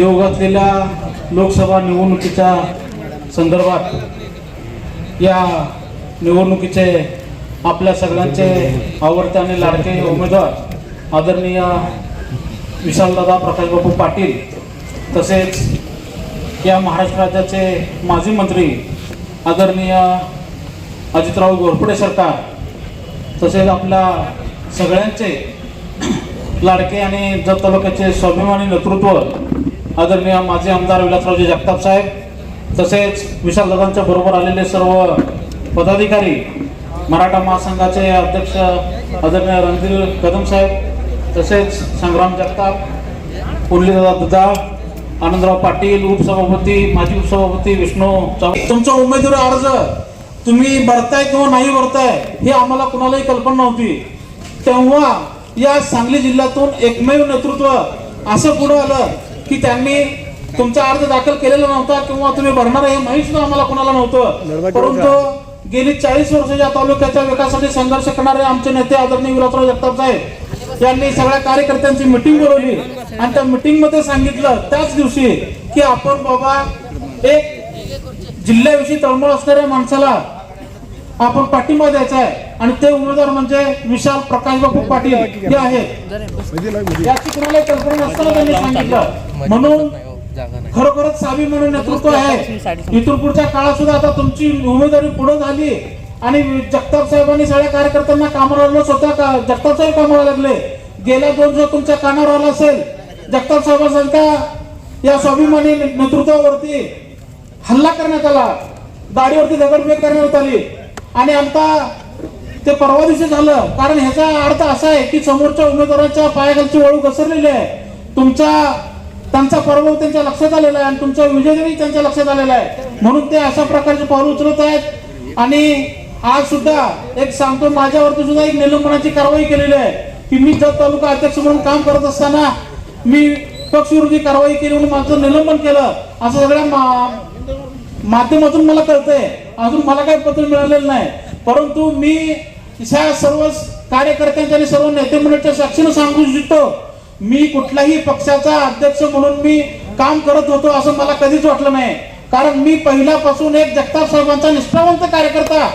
घडामोडी घातलेल्या लोकसभा निवडणुकीच्या संदर्भात या निवडणुकीचे आपल्या सगळ्यांचे आवडते आणि लाडके उमेदवार आदरणीय विशालदादा प्रकाशबाबू पाटील तसेच या महाराष्ट्र राज्याचे माजी मंत्री आदरणीय अजितराव घोरपडे सरकार तसेच आपल्या सगळ्यांचे लाडके आणि जत तालुक्याचे स्वाभिमानी नेतृत्व आदरणीय माजी आमदार विलासरावजी जगताप साहेब तसेच विशालदादांच्या बरोबर आलेले सर्व पदाधिकारी मराठा महासंघाचे अध्यक्ष आदरणीय रणधीर कदम साहेब तसेच संग्राम जगताप पुंडलीदादा दुधाळ आनंदराव पाटील उपसभापती माजी उपसभापती विष्णू चव्हाण. तुमचा उमेदवारी अर्ज तुम्ही भरताय किंवा नाही भरताय हे आम्हाला कुणालाही कल्पना नव्हती. तेव्हा या सांगली जिल्ह्यातून एकमेव नेतृत्व असं पुढे आलं. की त्यांनी तुमचा अर्ज दाखल केलेला नव्हता किंवा तुम्ही भरणार हे माहीत सुद्धा आम्हाला कुणाला नव्हतं. परंतु गेली चाळीस वर्षाच्या तालुक्याच्या विकासासाठी संघर्ष करणारे आमचे नेते आदरणीय विलासराव जगताप साहेब यांनी सगळ्या कार्यकर्त्यांची मिटिंग बोलवली. आणि त्या मिटिंगमध्ये सांगितलं त्याच दिवशी की आपण बाबा एक जिल्ह्याविषयी तळमळ असणाऱ्या माणसाला आपण पाठिंबा द्यायचा आहे. आणि ते उमेदवार म्हणजे विशाल प्रकाशबाबू पाटील हे आहेत. याची कुणाला कल्पना नसताना त्यांनी सांगितलं. म्हणून खरोखरच सावी म्हणून नेतृत्व आहे. इथून पुढच्या काळात सुद्धा आता तुमची उमेदवारी पुढे झाली. आणि जगताप साहेबांनी सगळ्या कार्यकर्त्यांना कामाला लावलं स्वतः का जगताप साहेब कामाला लागले. गेल्या दोन दिवस तुमच्या कानावर आला असेल. जगताप साहेबांसारख्या या स्वाभिमानी नेतृत्वावरती हल्ला करण्यात आला. दाढीवरती दगडफेक करण्यात आली. आणि आता ते परवा दिवशी झालं. कारण ह्याचा अर्थ असा आहे की समोरच्या उमेदवाराच्या पायाखालची वळू घसरलेली आहे. तुमचा त्यांचा पराभव त्यांच्या लक्षात आलेला आहे आणि तुमचा विजय जरी त्यांच्या लक्षात आलेला आहे. म्हणून ते अशा प्रकारचे पाऊल उचलत आहेत. आणि आज सुद्धा एक सांगतो माझ्यावरती सुद्धा एक निलंबनाची कारवाई केलेली आहे की मी जत तालुका अध्यक्ष म्हणून काम करत असताना मी पक्षविरोधी कारवाई केली म्हणून माझं निलंबन केलं. असं सगळ्या मा- माध्यमातून मला कळतंय. अजून मला काही पत्र मिळालेलं नाही. परंतु मी ह्या सर्व कार्यकर्त्यांच्या आणि सर्व नेते मंडळीच्या साक्षीनं सांगू इच्छितो मी कुठल्याही पक्षाचा अध्यक्ष म्हणून मी काम करत होतो असं मला कधीच वाटलं नाही. कारण मी पहिल्यापासून एक जगताप साहेबांचा निष्ठावंत कार्यकर्ता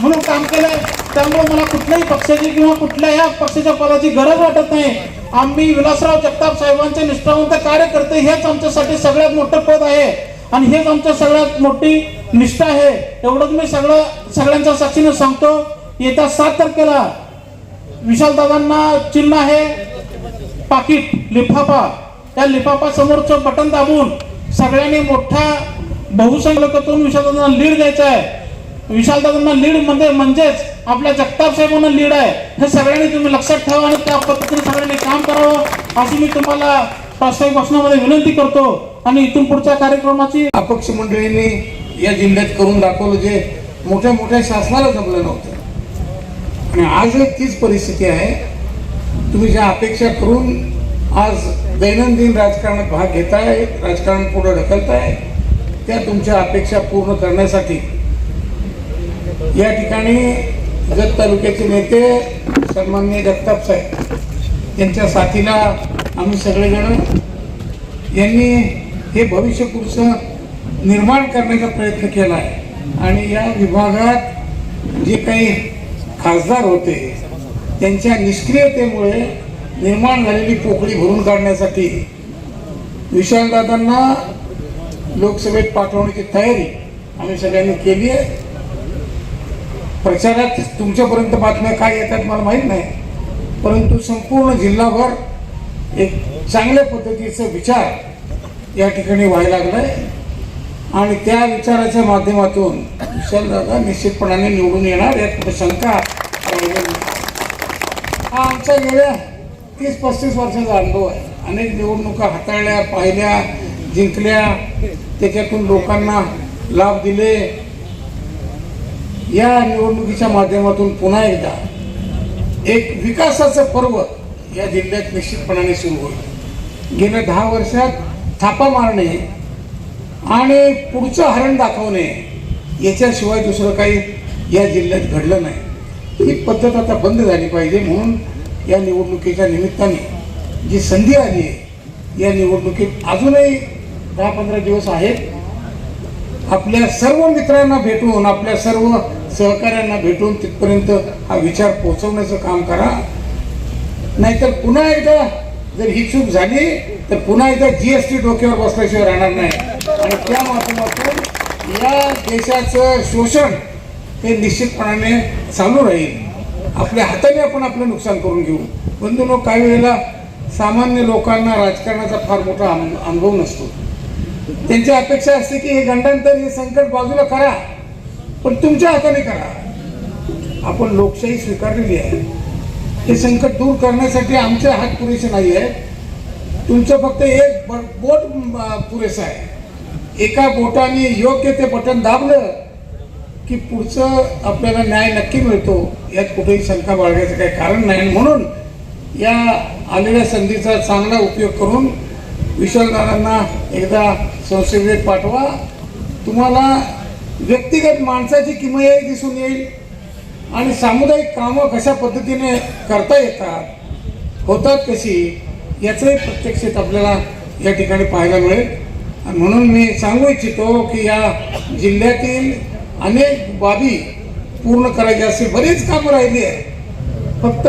म्हणून काम केलंय. त्यामुळे मला कुठल्याही पक्षाची किंवा कुठल्याही पक्षाच्या पदाची गरज वाटत नाही. आम्ही विलासराव जगताप साहेबांचे निष्ठावंत कार्यकर्ते हेच आमच्यासाठी सगळ्यात मोठं पद आहे. आणि हेच आमचं सगळ्यात मोठी निष्ठा आहे. एवढंच मी सगळं सगळ्यांच्या साक्षीने सांगतो येत्या सात तारखेला विशाल दादांना चिन्ह आहे. पाकिट लिफाफा. त्या लिफाफा समोरचं बटन दाबून सगळ्यांनी मोठा बहुसंख्यकतून विशालदादांना लीड द्यायचा आहे. विशालदादांना लीड म्हणजे म्हणजेच आपल्या जगताप साहेबांना लीड आहे. हे सगळ्यांनी तुम्ही लक्षात ठेवा आणि त्या पद्धतीने सगळ्यांनी काम करावं अशी मी तुम्हाला प्रास्ताविक भाषणामध्ये विनंती करतो आणि इथून पुढच्या कार्यक्रमाची अपक्ष मंडळींनी या जिल्ह्यात करून दाखवलं जे मोठ्या मोठ्या शासनाला जमलं नव्हतं. आणि आज तीच परिस्थिती आहे. तुम्ही ज्या अपेक्षा करून आज दैनंदिन राजकारणात भाग घेताय राजकारण पुढे ढकलताय त्या तुमच्या अपेक्षा पूर्ण करण्यासाठी या ठिकाणी जत तालुक्याचे नेते सन्माननीय जगताप साहेब यांच्या साथीला आम्ही सगळेजण यांनी हे भविष्य पुढचं निर्माण करण्याचा प्रयत्न केला आहे. आणि या विभागात जे काही खासदार होते त्यांच्या निष्क्रियतेमुळे निर्माण झालेली पोकळी भरून काढण्यासाठी विशालदादांना लोकसभेत पाठवण्याची तयारी आम्ही सगळ्यांनी केली आहे. प्रचारात तुमच्यापर्यंत बातम्या काय येतात मला माहीत नाही परंतु संपूर्ण जिल्हाभर एक चांगल्या पद्धतीचा विचार या ठिकाणी व्हायला लागलाय. आणि त्या विचाराच्या माध्यमातून विशालदादा निश्चितपणाने निवडून येणार यात शंका हा आमचा गेल्या तीस पस्तीस वर्षाचा अनुभव आहे. अनेक निवडणुका हाताळल्या पाहिल्या जिंकल्या. त्याच्यातून लोकांना लाभ दिले. या निवडणुकीच्या माध्यमातून पुन्हा एकदा एक विकासाचं पर्व या जिल्ह्यात निश्चितपणाने सुरू होईल. गेल्या दहा वर्षात थापा मारणे आणि पुढचं हरण दाखवणे याच्याशिवाय दुसरं काही या जिल्ह्यात घडलं नाही. ही पद्धत आता बंद झाली पाहिजे म्हणून या निवडणुकीच्या निमित्ताने जी संधी आली आहे या निवडणुकीत अजूनही दहा पंधरा दिवस आहेत. आपल्या सर्व मित्रांना भेटून आपल्या सर्व सहकाऱ्यांना भेटून तिथपर्यंत हा विचार पोहोचवण्याचं काम करा. नाहीतर पुन्हा एकदा जर ही चूक झाली तर पुन्हा एकदा जीएसटी डोक्यावर बसल्याशिवाय राहणार नाही. आणि त्या माध्यमातून या देशाचं शोषण हे निश्चितपणाने चालू राहील. आपल्या हाताने आपण आपलं नुकसान करून घेऊ. बंधूनो काही वेळेला सामान्य लोकांना राजकारणाचा फार मोठा अनुभव नसतो. त्यांची अपेक्षा असते की हे गंडांतर हे संकट बाजूला करा पण तुमच्या हाताने करा. आपण लोकशाही स्वीकारलेली आहे. हे संकट दूर करण्यासाठी आमचे हात पुरेसे नाही आहे तुमचं फक्त एक बोट पुरेसं आहे. एका बोटाने योग्य ते बटन दाबलं की पुढचं आपल्याला न्याय नक्की मिळतो यात कुठेही शंका बाळगायचं काही कारण नाही. म्हणून या आलेल्या संधीचा चांगला उपयोग करून विशालदारांना एकदा संसदेत पाठवा. तुम्हाला व्यक्तिगत माणसाची किमयाही दिसून येईल. आणि सामुदायिक कामं कशा पद्धतीने करता येतात होतात कशी याचंही प्रत्यक्षित आपल्याला या ठिकाणी पाहायला मिळेल. आणि म्हणून मी सांगू इच्छितो की या जिल्ह्यातील अनेक बाबी पूर्ण करायची असे बरीच कामं राहिली आहे फक्त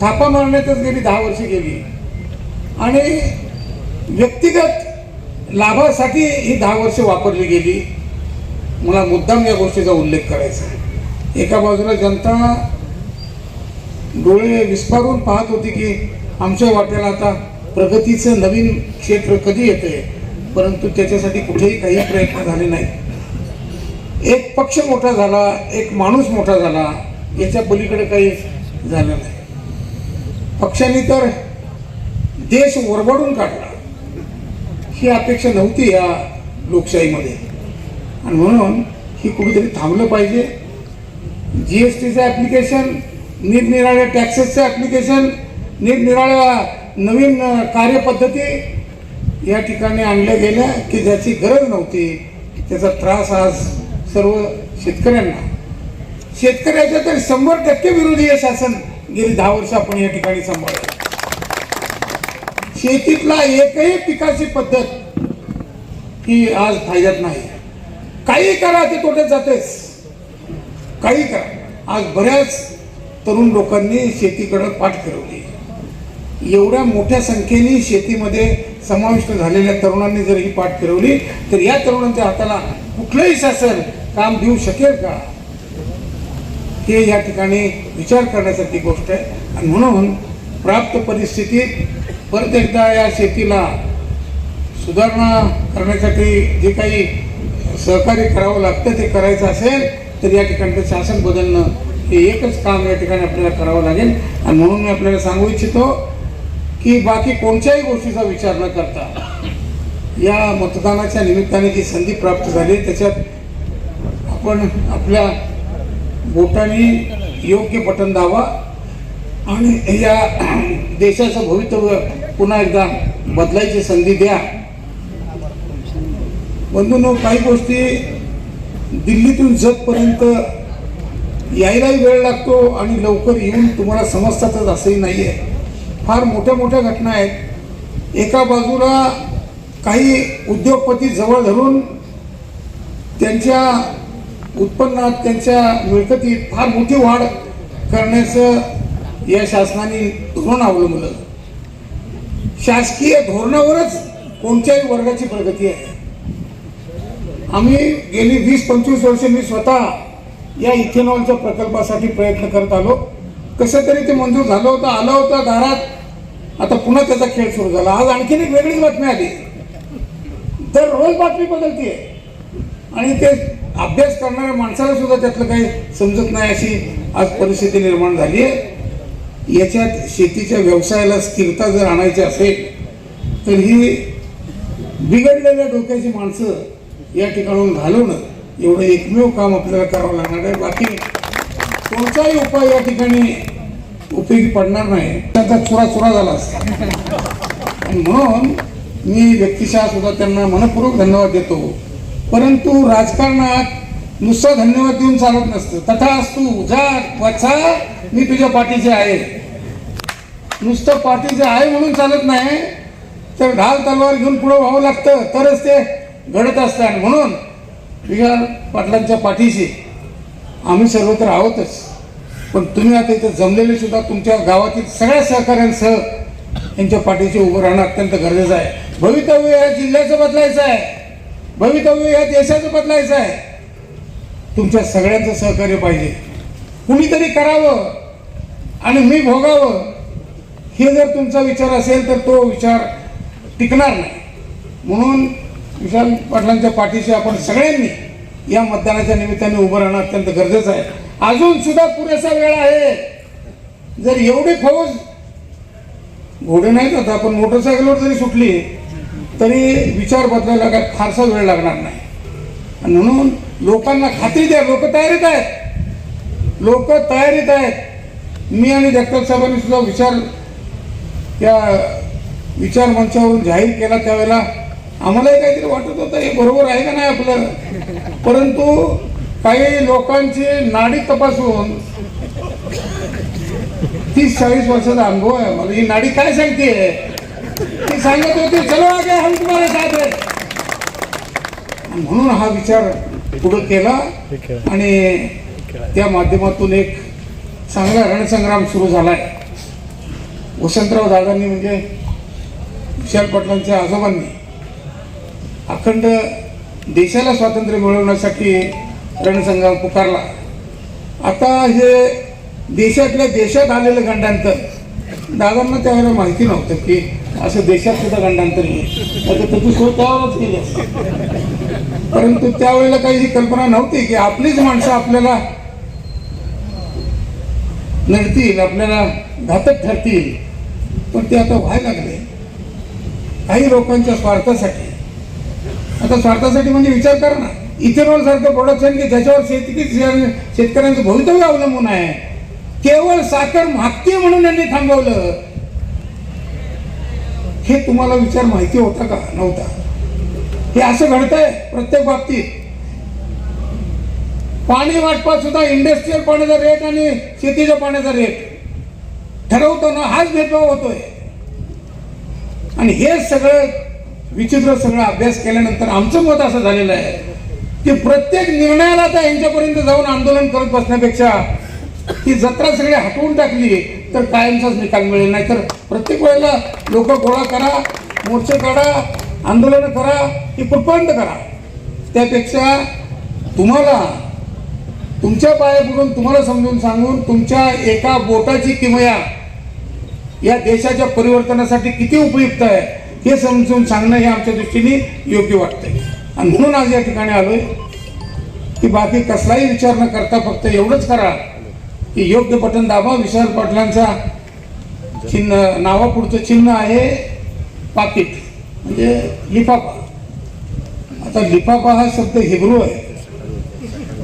थापा मारण्यातच गेली दहा वर्षे गेली. आणि व्यक्तिगत लाभासाठी ही दहा वर्षे वापरली गेली. मला मुद्दाम या गोष्टीचा उल्लेख करायचा आहे. एका बाजूला जनता डोळे विस्फारून पाहत होती की आमच्या वाट्याला आता प्रगतीचं नवीन क्षेत्र कधी येते परंतु त्याच्यासाठी कुठेही काही प्रयत्न झाले नाही एक पक्ष मोठा झाला एक माणूस मोठा झाला याच्या पलीकडे काही झालं नाही. पक्षाने तर देश ओरबाडून काढला. ही अपेक्षा नव्हती या लोकशाहीमध्ये. आणि म्हणून ही कुठेतरी थांबलं पाहिजे. जी एस टीचं ॲप्लिकेशन निरनिराळ्या टॅक्सेसचं ॲप्लिकेशन निरनिराळ्या नवीन कार्यपद्धती या ठिकाणी आणल्या गेल्या की ज्याची गरज नव्हती त्याचा त्रास आज सर्व शेतकऱ्यांना. शेतकऱ्याच्या तर शंभर टक्के विरोधी हे शासन. गेली दहा वर्ष आपण या ठिकाणी सांभाळलं. शेतीतला एकही पिकाची पद्धत ही आज फायद्यात नाही. काही करा ते तोट्यात जातेच. काही करा. आज बऱ्याच तरुण लोकांनी शेतीकडं पाठ फिरवली. एवढ्या मोठ्या संख्येने शेतीमध्ये समाविष्ट झालेल्या तरुणांनी जर ही पाठ फिरवली तर या तरुणांच्या हाताला कुठलंही शासन काम देऊ शकेल का? हे या ठिकाणी विचार करण्यासारखी गोष्ट आहे. आणि म्हणून प्राप्त परिस्थितीत परत एकदा या शेतीला सुधारणा करण्यासाठी जे काही सहकार्य करावं लागतं ते करायचं असेल तर या ठिकाणी शासन बदलणं हे एकच काम या ठिकाणी आपल्याला करावं लागेल. आणि म्हणून मी आपल्याला सांगू इच्छितो की बाकी कोणत्याही गोष्टीचा विचार न करता या मतदानाच्या निमित्ताने जी संधी प्राप्त झाली त्याच्यात आपण आपल्या बोटाने योग्य बटन दावा आणि या देशाचं भवितव्य पुन्हा एकदा बदलायची संधी द्या. बंधूंनो काही गोष्टी दिल्लीतून जगपर्यंत यायलाही वेळ लागतो आणि लवकर येऊन तुम्हाला समजतातच असंही नाही आहे फार मोठ्या मोठ्या घटना आहेत. एका बाजूला काही उद्योगपती जवळ धरून त्यांच्या उत्पन्नात त्यांच्या मिळकतीत फार मोठी वाढ करण्याचं या शासनाने धोरण अवलंबलं. शासकीय धोरणावरच कोणत्याही वर्गाची प्रगती आहे. आम्ही गेली वीस पंचवीस वर्ष मी स्वतः या इथेनॉलच्या प्रकल्पासाठी प्रयत्न करत आलो. कसं तरी ते मंजूर झालं होतं आलं होतं दारात. आता पुन्हा त्याचा खेळ सुरू झाला. आज आणखीन एक वेगळीच बातमी आली. तर रोज बातमी बदलते आणि ते अभ्यास करणाऱ्या माणसाला सुद्धा त्यातलं काही समजत नाही अशी आज परिस्थिती निर्माण झाली आहे याच्यात शेतीच्या व्यवसायाला स्थिरता जर आणायची असेल तर ही बिघडलेल्या डोक्याची माणसं या ठिकाणून घालवणं एवढं एकमेव काम आपल्याला करावं लागणार आहे. बाकी कोणताही उपाय या ठिकाणी उपयोगी पडणार नाही. त्यांचा चुरा चुरा झाला असता. आणि म्हणून मी व्यक्तिशः सुद्धा त्यांना मनपूर्वक धन्यवाद देतो. परंतु राजकारणात नुसतं धन्यवाद देऊन चालत नसतं. तथा असतू जा वाचा मी तुझ्या पाठीचे आहे. नुसतं पाठीचे आहे म्हणून चालत नाही तर ढाल तलवार घेऊन पुढं व्हावं लागतं. तरच ते घडत असतं आणि म्हणून तुझ्या पाटलांच्या पाठीशी आम्ही सर्व तर आहोतच. पण तुम्ही आता इथं जमलेले सुद्धा तुमच्या गावातील सगळ्या सहकाऱ्यांसह यांच्या पाठीशी उभं राहणं अत्यंत गरजेचं आहे. भवितव्य या जिल्ह्याचं बदलायचं आहे. भवितव्य या देशाचं बदलायचं आहे. तुमच्या सगळ्यांचं सहकार्य पाहिजे. कुणीतरी करावं आणि मी भोगावं हे जर तुमचा विचार असेल तर तो विचार टिकणार नाही. म्हणून विशाल पाटलांच्या पाठीशी आपण सगळ्यांनी या मतदानाच्या निमित्ताने उभं राहणं अत्यंत गरजेचं आहे. अजून सुद्धा पुरेसा वेळ आहे. जर एवढी फौज घोडे नाहीत आता पण मोटरसायकलवर जरी सुटली तरी विचार बदलायला काय फारसा वेळ लागणार नाही. आणि म्हणून लोकांना खात्री द्या लोक तयारीत आहेत. लोक तयारीत आहेत. मी आणि जगताप साहेबांनी सुद्धा विचार त्या विचार मंचावरून जाहीर केला त्यावेळेला. आम्हालाही काहीतरी वाटत होतं हे बरोबर आहे का नाही आपलं? परंतु काही लोकांची नाडी तपासून तीस चाळीस वर्षाचा अनुभव आहे मला ही नाडी काय सांगते? ती सांगत होती चलो आगे हम तुम्हाला साथ म्हणून हा विचार पुढे केला आणि त्या माध्यमातून एक चांगला रणसंग्राम सुरू झालाय. वसंतराव दादांनी म्हणजे विशाल पाटलांच्या आजोबांनी. अखंड देशाला स्वातंत्र्य मिळवण्यासाठी रणसंग्राम पुकारला. आता हे देशातल्या देशात आलेलं गंडांतर दादांना त्यावेळेला माहिती नव्हतं की असं देशात सुद्धा गंडांतर नाही. आता त्याची सोय त्यावरच केली असते. परंतु त्यावेळेला काही ही कल्पना नव्हती की आपलीच माणसं आपल्याला नडतील आपल्याला घातक ठरतील. पण ते आता व्हायला लागले. काही लोकांच्या स्वार्थासाठी आता स्वार्थासाठी म्हणजे विचार करा ना. इथेनॉल सारखं प्रोडक्शन की ज्याच्यावर शेती शेतकऱ्यांचं भवितव्य अवलंबून आहे. केवळ साखर मागते म्हणून यांनी थांबवलं. हे तुम्हाला विचार माहिती होता का? नव्हता. हे असं घडतंय प्रत्येक बाबतीत. पाणी वाटपात सुद्धा इंडस्ट्रीयल पाण्याचा रेट आणि शेतीच्या पाण्याचा रेट ठरवतो ना हाच भेदभाव होतोय. आणि हे सगळं विचित्र सगळं अभ्यास केल्यानंतर आमचं मत असं झालेलं आहे की प्रत्येक निर्णयाला आता यांच्यापर्यंत जाऊन आंदोलन करत बसण्यापेक्षा ही जत्रा सगळी हटवून टाकली तर कायमचाच निकाल मिळेल. नाही तर प्रत्येक वेळेला लोक गोळा करा मोर्चे काढा आंदोलनं करा की कुठपर्यंत करा. त्यापेक्षा तुम्हाला तुमच्या पाया पडून तुम्हाला समजून सांगून तुमच्या एका बोटाची किमया या देशाच्या परिवर्तनासाठी किती उपयुक्त आहे? हे समजून सांगणं हे आमच्या दृष्टीने योग्य वाटतंय. आणि म्हणून आज या ठिकाणी आलोय की बाकी कसलाही विचार न करता फक्त एवढंच करा की योग्य बटन दाबा. विशाल पाटलांचा चिन्ह नावापुढचं चिन्ह आहे पाकिट म्हणजे लिफाफा. आता लिफाफा हा शब्द हिब्रू आहे.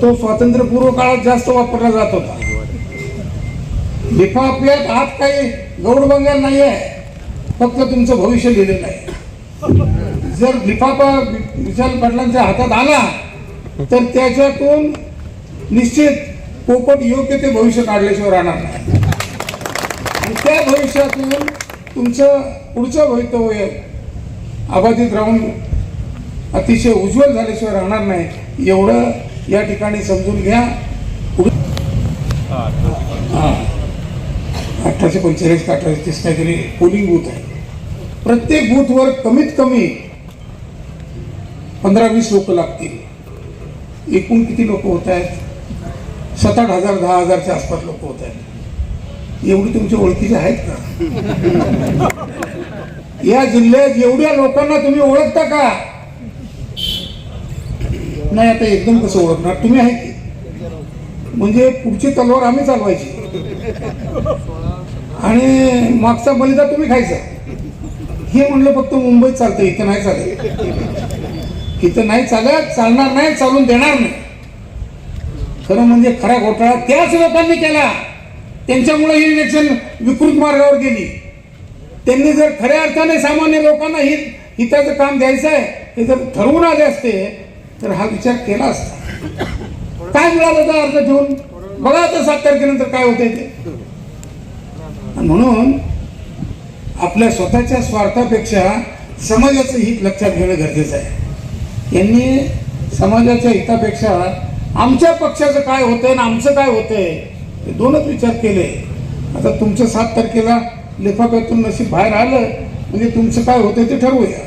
तो स्वातंत्र्यपूर्व काळात जास्त वापरला जात होता. लिफाफ्यात आत काही गौडबंगाल नाही आहे फक्त तुमचं भविष्य लिहिलेलं आहे जर लिफाफा विशाल पाटलांच्या हातात आला तर त्याच्यातून निश्चित पोपट योग्य ते भविष्य काढल्याशिवाय राहणार नाही. आणि त्या भविष्यातून तुमचं पुढचं भवितव्य अबाधित राहून अतिशय उज्ज्वल झाल्याशिवाय राहणार नाही एवढं या ठिकाणी समजून घ्या. पुढे हां. अठराशे पंचेचाळीस का अठराशे तीस काहीतरी पोलिंग बूथ आहे. प्रत्येक बूथवर कमीत कमी पंधरा वीस लोक लागतील. एकूण किती लोक होत आहेत? सात आठ हजार दहा हजारच्या आसपास लोक होत आहेत. एवढी तुमच्या ओळखीचे आहेत का? या जिल्ह्यात एवढ्या लोकांना तुम्ही ओळखता का? नाही आता एकदम कसं ओळखणार? तुम्ही आहे की? म्हणजे पुढची तलवार आम्ही चालवायची. आणि मागचा बलिदा तुम्ही खायचा. हे म्हणलं फक्त मुंबईत चालतं इथं नाही चालत. इथं नाही चालत चालणार नाही चालून देणार नाही. खरं म्हणजे खरा घोटाळा त्याच लोकांनी केला. त्यांच्यामुळे ही इलेक्शन विकृत मार्गावर गेली. त्यांनी जर खऱ्या अर्थाने सामान्य लोकांना हित हिताचं काम द्यायचं आहे हे जर ठरवून आले असते तर हा विचार केला असता. काय मिळालं होतं अर्ज ठेवून? बघा आता सात तारखेनंतर काय होते ते. म्हणून आपल्या स्वतःच्या स्वार्थापेक्षा समाजाचं हित लक्षात घेणं गरजेचं आहे. यांनी समाजाच्या हितापेक्षा आमच्या पक्षाचं काय होतं आणि आमचं काय होतंय हे दोनच विचार केले. आता तुमचं सात तारखेला लिफाफ्यातून नशीब बाहेर आलं म्हणजे तुमचं काय होतं ते ठरवूया.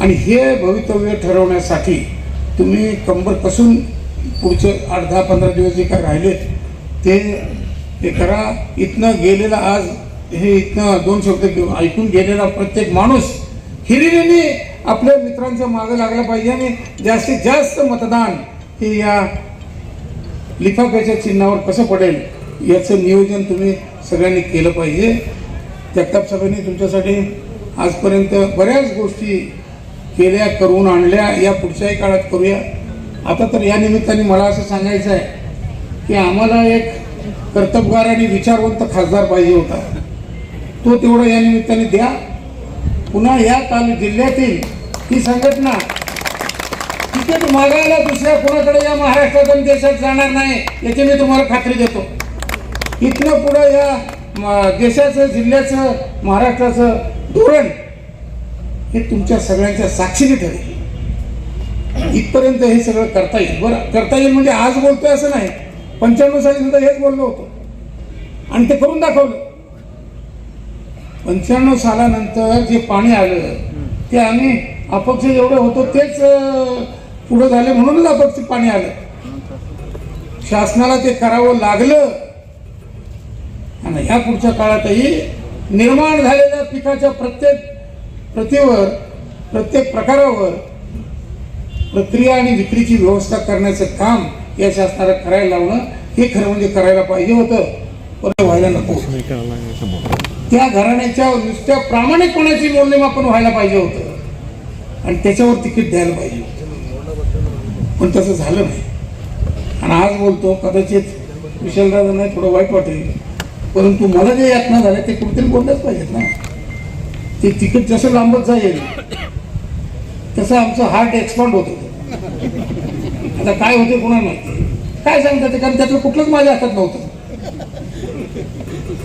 आणि हे भवितव्य ठरवण्यासाठी तुम्ही कंबर कसून पुढचे आठ दहा पंधरा दिवस जे काय राहिलेत ते ते करा. इथनं गेलेला आज हे इथनं दोन शब्द घेऊन ऐकून गेलेला प्रत्येक माणूस हिरिरीने आपल्या मित्रांच्या मागे लागला पाहिजे आणि जास्तीत जास्त मतदान हे या लिफाफ्याच्या चिन्हावर कसं पडेल याचं नियोजन तुम्ही सगळ्यांनी केलं पाहिजे. जगताप सगळ्यांनी तुमच्यासाठी आजपर्यंत बऱ्याच गोष्टी केल्या करून आणल्या या पुढच्याही काळात करूया. आता तर या निमित्ताने मला असं सांगायचं आहे की आम्हाला एक कर्तबगार आणि विचारवंत खासदार पाहिजे होता. तो तेवढा या निमित्ताने द्या. पुन्हा या तालु जिल्ह्यातील ही संघटना तिकीट मागायला दुसऱ्या कोणाकडे या महाराष्ट्रात आणि देशात जाणार नाही याची मी तुम्हाला खात्री देतो. इथनं पुढं या देशाचं जिल्ह्याचं महाराष्ट्राचं धोरण हे तुमच्या सगळ्यांच्या साक्षीने ठरेल. इथपर्यंत हे सगळं करता येईल. बरं करता येईल म्हणजे आज बोलतोय असं नाही. पंच्याण्णव साली सुद्धा हेच बोललो होतो. आणि ते करून दाखवलं. पंच्याण्णव सालानंतर जे पाणी आलं ते आम्ही अपक्ष जेवढे होतो तेच पुढं झाले म्हणूनच अपक्ष पाणी आलं. शासनाला ते करावं लागलं. आणि ह्या पुढच्या काळातही निर्माण झालेल्या पिकाच्या प्रत्येक प्रतीवर प्रत्येक प्रकारावर प्रक्रिया आणि विक्रीची व्यवस्था करण्याचं काम या शासनाला करायला लावणं हे खरं म्हणजे करायला पाहिजे होतं. पण व्हायला नको. त्या घराण्याच्या नुसत्या प्रामाणिकपणाची मौल्यमापन व्हायला पाहिजे होतं. आणि त्याच्यावर तिकीट द्यायला पाहिजे होतं. पण तसं झालं नाही. आणि आज बोलतो कदाचित विशालदादा नाही थोडं वाईट वाटेल. परंतु मला जे यातना झाल्या ते कुठेतरी बोललंच पाहिजेत ना. ते तिकीट जसं लांबत जाईल तसं आमचं हार्ट एक्सपांड होत. होतं आता काय होते कोणा माहिती? काय सांगतात ते? कारण त्यातलं कुठलंच माझ्या हातात नव्हतं.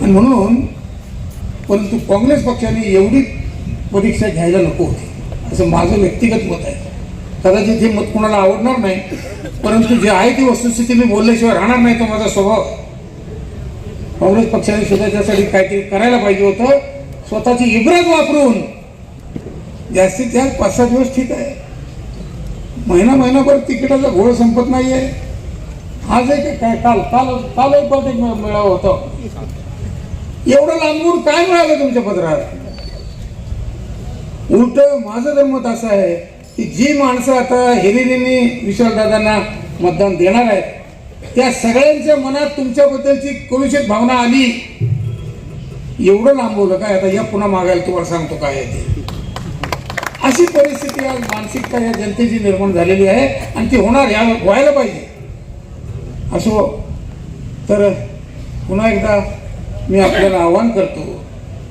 आणि म्हणून परंतु काँग्रेस पक्षाने एवढी परीक्षा घ्यायला नको होती. असं माझं व्यक्तिगत मत आहे. कदाचित हे मत कोणाला आवडणार नाही परंतु जे आहे ती वस्तुस्थिती मी बोलल्याशिवाय राहणार नाही तो माझा स्वभाव. काँग्रेस पक्षाने सुद्धा त्यासाठी काहीतरी करायला पाहिजे होतं. स्वतःची इब्रत वापरून जास्तीत जास्त पाच सहा दिवस ठीक आहे. महिना महिनाभर तिकिटाचा घोळ संपत नाही आहे आज एक काय काल काल काल एक एक मेळावा होता. एवढं लांबून काय मिळालं तुमच्या पत्रात उलट माझं तर मत असं आहे की जी माणसं आता हिरिरीने विशालदादांना मतदान देणार आहेत त्या सगळ्यांच्या मनात तुमच्याबद्दलची कलुषित भावना आली. एवढं लांबवलं काय? आता या पुन्हा मागायला तुम्हाला सांगतो काय आहे ते. अशी परिस्थिती आज मानसिकता या जनतेची निर्माण झालेली आहे आणि ती होणार या व्हायला पाहिजे. असो. तर पुन्हा एकदा मी आपल्याला आवाहन करतो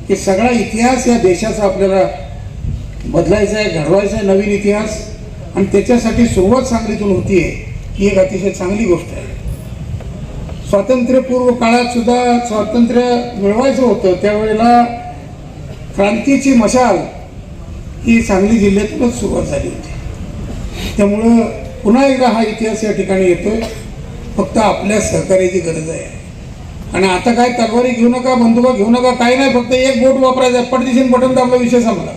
की सगळा इतिहास या देशाचा आपल्याला बदलायचा आहे घडवायचा आहे नवीन इतिहास. आणि त्याच्यासाठी सुरुवात सांगलीतून होतीये ही एक अतिशय चांगली गोष्ट आहे. स्वातंत्र्यपूर्व काळात सुद्धा स्वातंत्र्य मिळवायचं होतं. त्यावेळेला क्रांतीची मशाल ही सांगली जिल्ह्यातूनच सुरुवात झाली होती. त्यामुळं पुन्हा एकदा हा इतिहास या ठिकाणी येतोय. फक्त आपल्या सहकार्याची गरज आहे. आणि आता काय तलवारी घेऊ नका बंदुका घेऊ नका काही नाही फक्त एक बोट वापरायचा पटदिशीन बटन दाबला विषय संपला.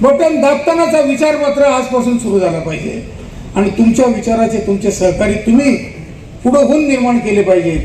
बटन दाबतानाचा विचार मात्र आजपासून सुरू झाला पाहिजे. आणि तुमच्या विचाराचे तुमचे सहकारी तुम्ही पुढं होऊन निर्माण केले पाहिजेत.